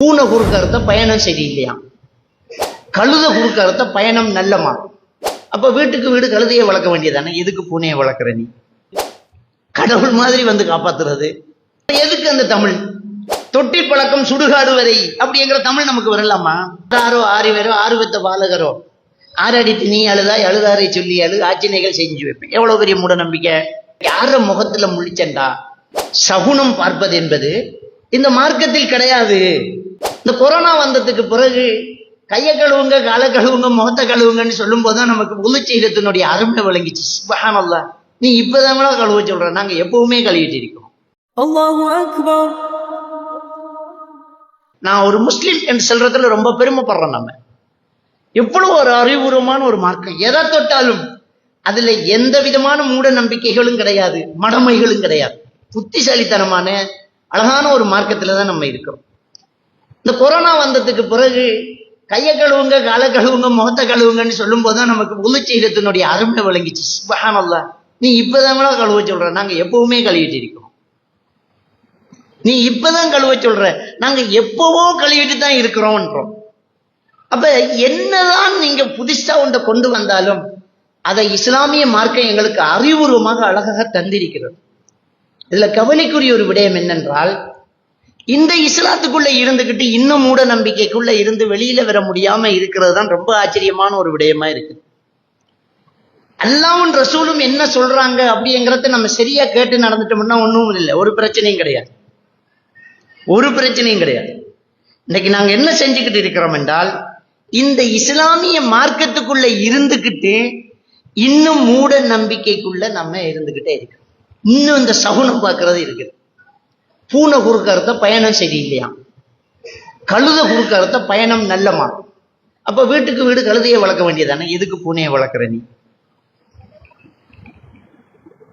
பூனை குறுக்கறத பயணம் சரியில்லையா கழுத குறுக்கறத பயணம் நல்லமா அப்ப வீட்டுக்கு வீடு கழுதையை வளர்க்க வேண்டியதானே? எதுக்கு பூனையை வளர்க்குற நீ? கடவுள் மாதிரி வந்து காப்பாத்துறது. எதுக்கு அந்த தமிழ்? தொட்டி பழக்கம் சுடுகாடு வரை அப்படிங்கிற தமிழ் நமக்கு வரலாமா? ஆறோ ஆறு ஆர்வத்தை ஆறு பாலகரோ ஆறடித்து நீ அழுதா அழுதாரை சொல்லி அழு ஆச்சினைகள் செஞ்சு வைப்பேன். எவ்வளவு பெரிய மூட நம்பிக்கை யார முகத்துல முழிச்சண்டா? சகுனம் பார்ப்பது என்பது இந்த மார்க்கத்தில் கிடையாது. இந்த கொரோனா வந்ததுக்கு பிறகு கையை கழுவுங்க காலை கழுவுங்க முகத்தை கழுவுங்கன்னு சொல்லும் போது தான் நமக்கு புதுச்சீரத்தினுடைய அருமை விளங்கிச்சு. சுபஹானல்லா நீ இப்பதாங்களா கழுவ சொல்ற. நாங்க எப்பவுமே கழுவிட்டு இருக்கோம். நான் ஒரு முஸ்லீம் என்று சொல்றதுல ரொம்ப பெருமைப்படுறோம் நம்ம எவ்வளவு ஒரு அறிவுபூர்வமான ஒரு மார்க்கம். எதை தொட்டாலும் அதுல எந்த விதமான மூட நம்பிக்கைகளும் கிடையாது மடமைகளும் கிடையாது. புத்திசாலித்தனமான அழகான ஒரு மார்க்கத்துல தான் நம்ம இருக்கிறோம். இந்த கொரோனா வந்ததுக்கு பிறகு கையை கழுவுங்க காலை கழுவுங்க முகத்தை கழுவுங்கன்னு சொல்லும் போதுதான் நமக்கு உளுச்சீரத்தினுடைய அருமை விளங்கிச்சு. சுபகானல்ல நீ இப்பதான் கழுவ சொல்ற. நாங்க எப்பவுமே கழுவிட்டு இருக்கோம். நீ இப்பதான் கழுவ சொல்ற. நாங்க எப்பவோ கழுவிட்டு தான் இருக்கிறோம்ன்றோம் அப்ப என்னதான் நீங்க புதுசா ஒன்றை கொண்டு வந்தாலும் அதை இஸ்லாமிய மார்க்கம் எங்களுக்கு அறிவுபூர்வமாக அழகாக தந்திருக்கிறது. இதுல கவலைக்குரிய ஒரு விடயம் என்னென்றால் இந்த இஸ்லாத்துக்குள்ள இருந்துகிட்டு இன்னும் மூட நம்பிக்கைக்குள்ள இருந்து வெளியில வர முடியாம இருக்கிறது தான் ரொம்ப ஆச்சரியமான ஒரு விடயமா இருக்கு. அல்லாவும் ரசூலும் என்ன சொல்றாங்க அப்படிங்கிறத நம்ம சரியா கேட்டு நடந்துட்டோம்னா ஒண்ணும் இல்லை. ஒரு பிரச்சனையும் கிடையாது. ஒரு பிரச்சனையும் கிடையாது. இன்னைக்கு நாங்க என்ன செஞ்சுக்கிட்டு இருக்கிறோம் என்றால் இந்த இஸ்லாமிய மார்க்கத்துக்குள்ள இருந்துகிட்டு இன்னும் மூட நம்பிக்கைக்குள்ள நம்ம இருந்துகிட்டே இருக்கிறோம். இன்னும் இந்த சகுனம் பார்க்கறது இருக்குது. பூனை குறுக்கறத பயணம் சரியில்லையாம் கழுத குறுக்கறத பயணம் நல்லமா? அப்ப வீட்டுக்கு வீடு கழுதையை வளர்க்க வேண்டியதானே? எதுக்கு பூனையை வளர்க்குற நீ?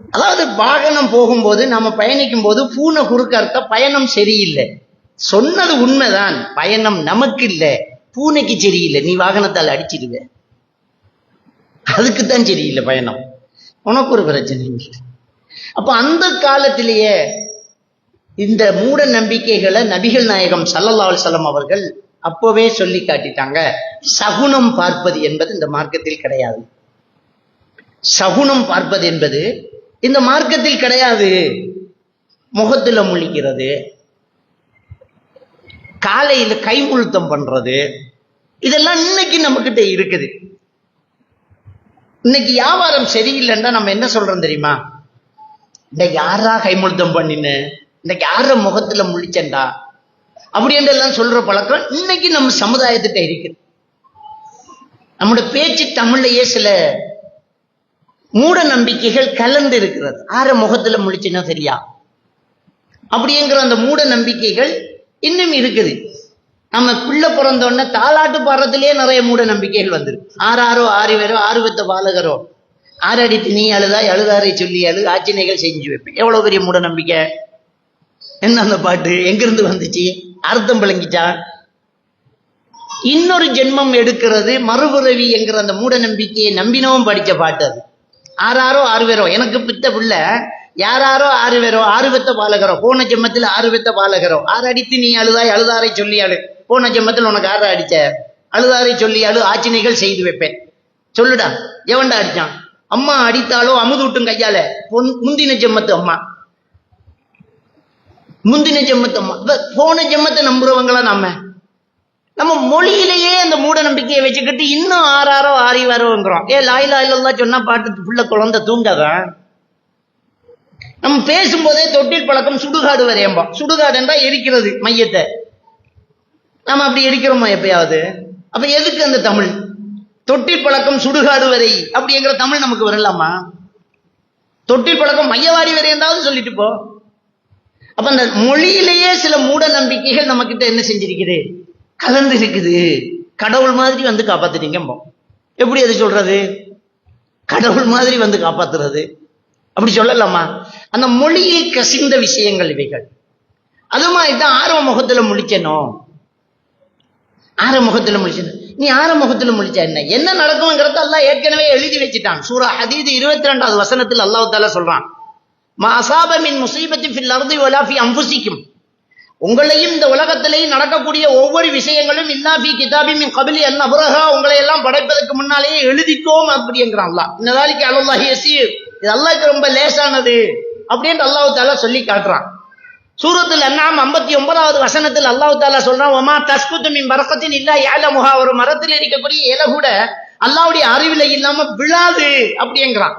அதாவது வாகனம் போகும்போது நம்ம பயணிக்கும் போது பூனை குறுக்கறத பயணம் சரியில்லை. சொன்னது உண்மைதான். பயணம் நமக்கு இல்லை பூனைக்கு சரியில்லை. நீ வாகனத்தால் அடிச்சிடுவ. அதுக்குத்தான் சரியில்லை பயணம். உனக்கு ஒரு பிரச்சனை இல்லை. அப்ப அந்த காலத்திலேயே இந்த மூட நம்பிக்கைகளை நபிகள் நாயகம் சல்லல்லா சலம் அவர்கள் அப்பவே சொல்லி காட்டிட்டாங்க. சகுனம் பார்ப்பது என்பது இந்த மார்க்கத்தில் கிடையாது. சகுனம் பார்ப்பது என்பது இந்த மார்க்கத்தில் கிடையாது. முகத்துல முழிக்கிறது. காலையில கைமுழுத்தம் பண்றது. இதெல்லாம் இன்னைக்கு நம்ம கிட்ட இருக்குது. இன்னைக்கு வியாபாரம் சரியில்லைன்னா நம்ம என்ன சொல்றோம் தெரியுமா? இன்னைக்கு யாரா கைமுழுத்தம் பண்ணின்னு? இன்னைக்கு யார முகத்துல முழிச்சண்டா அப்படின்ற எல்லாம் சொல்ற பழக்கம் இன்னைக்கு நம்ம சமுதாயத்திட்ட இருக்குது நம்முடைய பேச்சு தமிழ்லயே சில மூட நம்பிக்கைகள் கலந்து இருக்கிறது. ஆற முகத்துல முழிச்சுன்னா சரியா அப்படிங்கிற அந்த மூட நம்பிக்கைகள் இன்னும் இருக்குது. நம்ம பிள்ளை பிறந்தோடனே தாலாட்டு பாடுறதுலயே நிறைய மூட நம்பிக்கைகள் வந்துருக்கு. ஆறாரோ ஆறு பேரோ ஆறு பாலகரோ ஆறடித்து நீ அழுதா அழுதாரை சொல்லி அழு ஆச்சினைகள் செஞ்சு வைப்பேன். எவ்வளவு பெரிய மூட நம்பிக்கை? என்ன அந்த பாட்டு? எங்கிருந்து வந்துச்சு? அர்த்தம் விளங்கிச்சா? இன்னொரு ஜென்மம் எடுக்கிறது மறுபிறவி என்கிற அந்த மூட நம்பிக்கையை நம்பினவும் படித்த பாட்டு அது. ஆறாரோ ஆறு பேரோ எனக்கு பித்த பிள்ளை. யாராரோ ஆறு பேரோ ஆறு பெத்த பாலகரோ? போன ஜென்மத்தில் ஆறு பெத்த பாலகரோ? ஆறு அடித்து நீ அழுதாய் அழுதாரை சொல்லி அழு. போன ஜென்மத்தில் உனக்கு ஆறு அடிச்ச. அழுதாரை சொல்லி அழு ஆச்சினைகள் செய்து வைப்பேன். சொல்லுடா. எவன்டா அடிச்சான்? அம்மா அடித்தாலோ அமுது விட்டும் கையால. பொன்- முந்தின ஜென்மத்து அம்மா. முந்தின ஜென்மத்தை போன ஜென்மத்தை நம்புறவங்களா நம்ம? நம்ம மொழியிலேயே அந்த மூட நம்பிக்கையை வச்சுக்கிட்டு இன்னும் ஆறாரோ ஆறி வரோங்கிறோம் ஏ லாயிலா இல்லல்லா சொன்னா பாட்டு புள்ள குழந்தை தூங்காதான் நம்ம பேசும்போதே தொட்டில் பழக்கம் சுடுகாடு வரையம்போம் சுடுகாடு என்றா எரிக்கிறது மையத்தை. நாம அப்படி எரிக்கிறோமா எப்பயாவது? அப்ப எதுக்கு அந்த தமிழ்? தொட்டில் பழக்கம் சுடுகாடு வரை. அப்படிங்கிற தமிழ் நமக்கு வரலாமா? தொட்டில் பழக்கம் மையவாடி வரை என்றாவது சொல்லிட்டு போ. அப்ப அந்த மொழியிலேயே சில மூட நம்பிக்கைகள் நம்ம கிட்ட என்ன செஞ்சிருக்குது? கலந்து இருக்குது கடவுள் மாதிரி வந்து காப்பாத்துறீங்க எப்படி அது சொல்றது? கடவுள் மாதிரி வந்து காப்பாத்துறது. அப்படி சொல்லலாமா? அந்த மொழியில் கசிந்த விஷயங்கள் இவைகள். அது மாதிரி தான் ஆரம்ப முகத்துல முழிச்சனோ ஆரம்ப முகத்துல முழிச்சன நீ ஆரம்ப முகத்துல முடிச்ச என்ன? என்ன நடக்கும்ங்கிறத எல்லாம் ஏற்கனவே எழுதி வச்சுட்டான். சூரா அதீது இருபத்தி ரெண்டாவது வசனத்தில் அல்லாஹ் சொல்றான். மாசாபமின் அசாப முசீபத்தின் ஃபில் அர்தி ஒலாஃபி ஃபி உங்களையும் இந்த உலகத்திலேயும் நடக்கக்கூடிய ஒவ்வொரு விஷயங்களும் இன்னாபி கிதாபின் கபிலி அன் அபுரஹா உங்களை எல்லாம் படைப்பதற்கு முன்னாலேயே எழுதிக்கோம் அப்படிங்கிறான் இந்த இன்னதாலிக்கு அல்லாஹ் எசி இது அல்லாஹ்க்கு ரொம்ப லேசானது அப்படின்ட்டு அல்லாஹு தாலா சொல்லி காட்டுறான். சூரத்தில் அண்ணாம் ஐம்பத்தி ஒன்பதாவது வசனத்தில் அல்லாஹு தாலா சொல்றான் ஒமா தஸ்குத்து மின் பரக்கத்தின் இல்லா முகா ஒரு மரத்தில் இருக்கக்கூடிய இலை கூட அல்லாவுடைய அறிவில இல்லாம விழாது அப்படிங்கிறான்.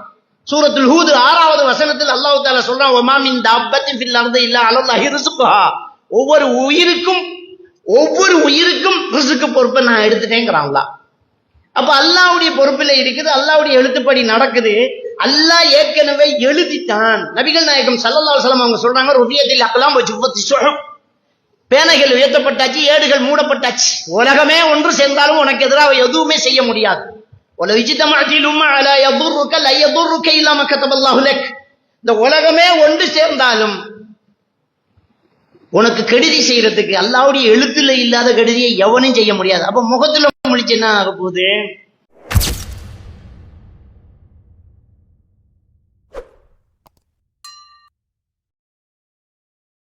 சூரத்துல் ஹூது ஆறாவது வசனத்தில் அல்லாஹ் தாலா சொல்றான் ஒமாமின் மின் தாப்பத்தின் ஃபில் அர்து அலல்லாஹி ரிசுக்குஹா. ஒவ்வொரு உயிருக்கும் ஒவ்வொரு உயிருக்கும் ரிசுக்கு பொறுப்பை நான் எடுத்துட்டேங்கிறான் அப்ப அல்லாவுடைய பொறுப்பில் இருக்குது அல்லாவுடைய எழுத்துப்படி நடக்குது. அல்லாஹ் ஏற்கனவே எழுதிட்டான். நபிகள் நாயகம் சல்லல்லா சலம் அவங்க சொல்றாங்க ருபியத்தில் அப்பெல்லாம் வச்சு முப்பத்தி சுகம் பேனைகள் உயர்த்தப்பட்டாச்சு ஏடுகள் மூடப்பட்டாச்சு. உலகமே ஒன்று சேர்ந்தாலும் உனக்கு எதிராக எதுவுமே செய்ய முடியாது. உல விஜிதமாட்டிலும் அலா யதுர்ருக்க ல யதுர்ருக்க இல்லாம கத்தபல்லாஹு லக் இந்த உலகமே ஒன்று சேர்ந்தாலும் உனக்கு கெடுதி செய்யறதுக்கு அல்லாவுடைய எழுத்துல இல்லாத கெடுதியை எவனும் செய்ய முடியாது. அப்ப முகத்துல முடிச்சு என்ன ஆக போகுது?